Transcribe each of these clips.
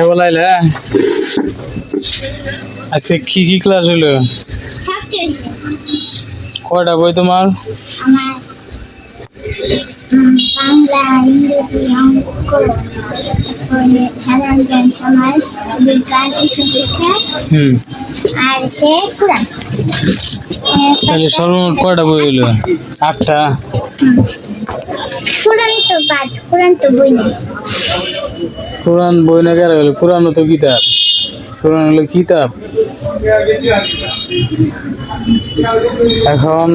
এবার লাইলে আজকে কি কি ক্লাস হলো কয়টা বই তোমার? বাংলা ইংরেজি অঙ্ক সাধারণ জ্ঞান সমাজ বিজ্ঞান এসব শিক্ষা হুম। আর সে কোরআন। তাহলে সর্বমোট কয়টা বই হলো আটটা। কোরআন তো বাদ কোরআন তো বই নেই। কোরআন বই না কেন হলো কোরআনও তো কিতাব। কোরআন হলো কিতাব। এখন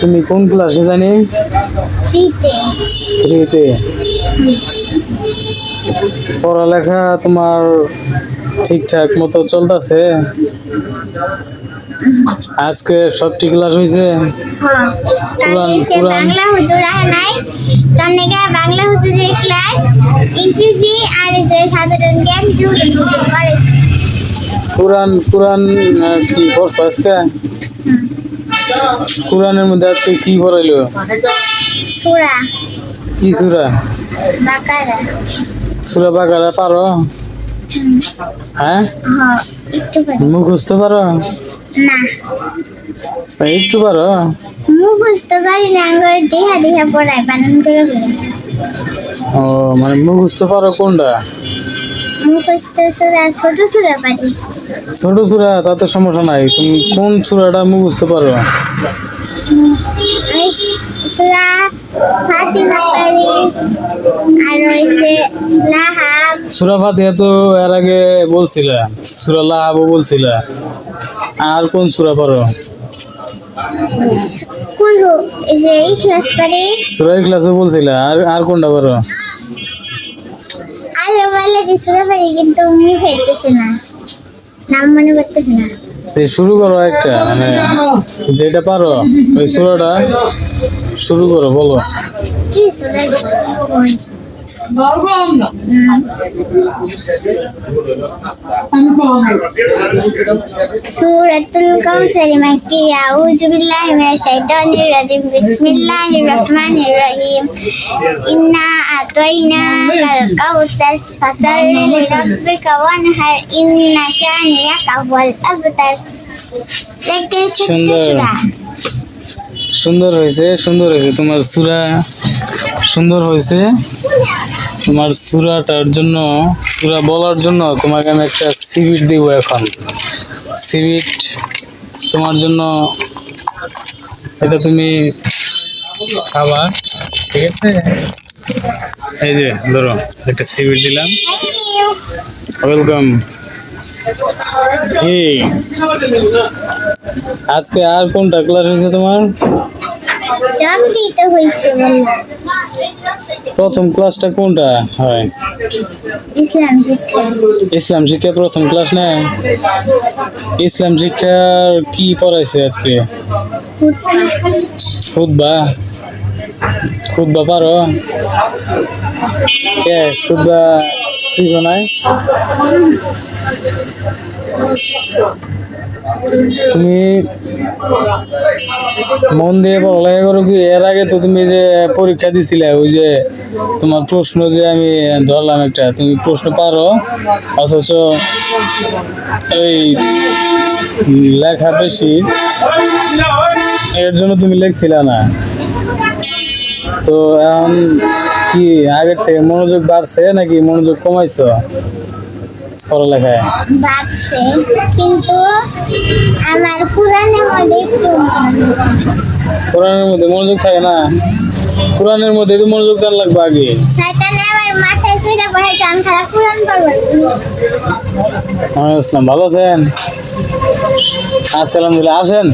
তুমি কোন ক্লাসে জানি? থ্রিতে। পড়ালেখা তোমার ঠিকঠাক মতো চলতেছে? আজকে সবটি ক্লাস হয়েছে হ্যাঁ কোরআন- কোরআন- বাংলা হুজুর নাই। হুজুরের ক্লাস ইংরেজি আর সে সাধারণ জ্ঞান জুড়ে হুজুর করে। কোরআন কি পড়ছো আজকে? কোরআনের মধ্যে আজকে কি পড়াইলো? সুরা। কি সুরা? বাকারা। সুরা বাগারা পারো? হ্যাঁ? হ্যাঁ মুখস্থ পারো? না। একটু পারো? মুখস্থ পারি না করে দেহা দেহা পড়ায় বানান করে ও মানে মুখস্থ পারো কোনটা? ছোট সুরা তাতে সমস্যা নাই। তুমি কোন সুরাটা মুখস্থ পারো? সুরা ফাতিমা পারি আর রয়েছে লাহাব। সুরা ফাতিহা তো এর আগে বলছিলা সুরা লাহাবও বলছিলা। আর কোন সুরা পারো? যে এই ক্লাস পারি সুরা ক্লাসে বলছিলা আর আর কোনটা পারো আলো বলে যে সুরা পারি কিন্তু উনি হইতেছে না। নাম মনে করতেছে না। শুরু করো একটা মানে যেটা পারো ওই সুরাটা শুরু করো বলো। কি সুরা সূরাতুল কাউসার মাক্কিয়া আউযু বিল্লাহি মিনাশ শাইতানির রাজিম বিসমিল্লাহির রহমানির রহিম ইন্না আতাইনাকাল কাউসার ফাসাল্লি লিরাব্বিকা ওয়ানহার ইন্না শানিয়াকা হুয়াল আবতার সুন্দর। সুন্দর হয়েছে সুন্দর হয়েছে তোমার সুরা সুন্দর হয়েছে। তোমার সুরাটার জন্য, সুরা বলার জন্য তোমাকে আমি একটা সিবিট দিব এখন। সিবিট তোমার জন্য, এটা তুমি খাবা, ঠিক আছে? এই যে, ধরো, একটা সিবিট দিলাম। ওয়েলকাম আজকে আর কোনটা ক্লাস হয়েছে তোমার? সবটি তো বললাম প্রথম ক্লাসটা কোনটা হয়? ইসলাম শিক্ষা। ইসলাম শিক্ষা প্রথম ক্লাস নেয় ইসলাম শিক্ষার কি পড়াইছে আজকে? খুদবা খুদবা পারো? কে? খুদবা শিখো নাই? তুমি মন দিয়ে পড়ালেখা করো কি? এর আগে তো তুমি যে পরীক্ষা দিছিলে, ওই যে তোমার প্রশ্ন যে আমি ধরলাম একটা, তুমি প্রশ্ন পারো, অথচ এই লেখা বেশি, এর জন্য তুমি লিখছিলে না। তো এখন কি আগের থেকে মনোযোগ বাড়ছে নাকি মনোযোগ কমাইছো? পড়ালেখায়। বাড়ছে কিন্তু আমার পুরানের মধ্যে একটু কোরআনের মধ্যে মনোযোগ থাকে না? কোরআনের মধ্যে তো মনোযোগ দেওয়ার লাগবে আগে। শয়তানে আমার মাথায় ফিরে বসে চান খারাপ ওয়ালাইকুম আসসালাম ভালো আছেন? আসসালাম দিলে আসেন।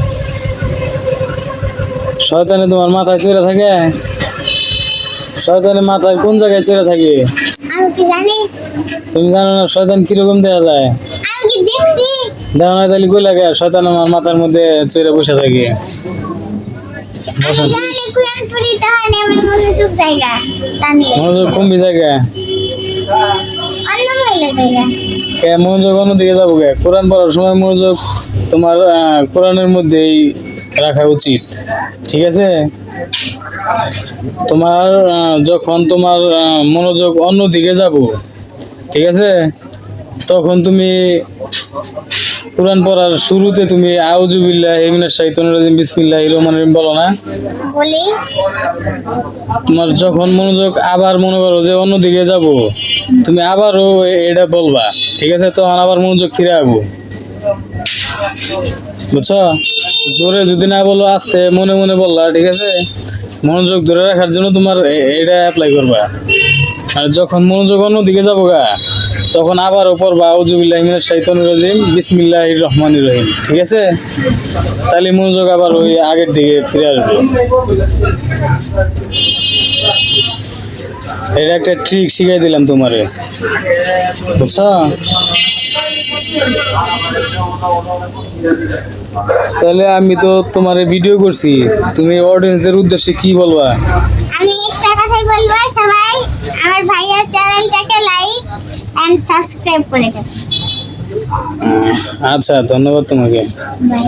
শয়তানে তোমার মাথায় চড়ে থাকে? শয়তানের মাথায় কোন জায়গায় চড়ে থাকে? জানি তুমি জানো না শয়তান কীরকম দেখা যায়? আমি কি দেখছি? দেখো না তাহলে কই লাগে? শয়তান আমার মাথার মধ্যে চড়ে বসে থাকে। জানি মনোযোগ কমবি জায়গা। মনোযোগ অন্যদিকে যাব কে? কোরআন পড়ার সময় মনোযোগ তোমার কোরআনের মধ্যেই রাখা উচিত। ঠিক আছে? তোমার যখন তোমার মনোযোগ অন্যদিকে যাব ঠিক আছে? তখন তুমি কোরআন পড়ার শুরুতে তুমি আউজুবিল্লাহ ইমিনাশ শাইতানির রাজিম বিসমিল্লাহির রহমানির রহিম বলো না? বলি। তোমার যখন মনোযোগ আবার মনে করো যে অন্যদিকে যাব তুমি আবারও এটা বলবা ঠিক আছে? তখন আবার মনোযোগ ফিরে আসব বুঝছ? জোরে যদি না বলো, আস্তে মনে মনে বললা, ঠিক আছে? মনোযোগ ধরে রাখার জন্য তোমার এটা অ্যাপ্লাই করবা। আর যখন মনোযোগ অন্যদিকে যাব গা, তখন আবারও পড়বা আউজুবিল্লাহ মিনাশ শাইতানির রাজিম, বিসমিল্লাহির রহমানির রহিম, ঠিক আছে? তাহলে মনোযোগ আবার ওই আগের দিকে ফিরে আসবে। এটা একটা ট্রিক শিখাই দিলাম তোমারে, বুঝছ? তাহলে আমি তো তোমার ভিডিও করছি। তুমি অডিয়েন্সের উদ্দেশ্যে কি বলবা? আমি একটা কথাই বলব সবাই আমার ভাইয়ার চ্যানেলটাকে লাইক এন্ড সাবস্ক্রাইব করে দেবেন আচ্ছা ধন্যবাদ তোমাকে। বাই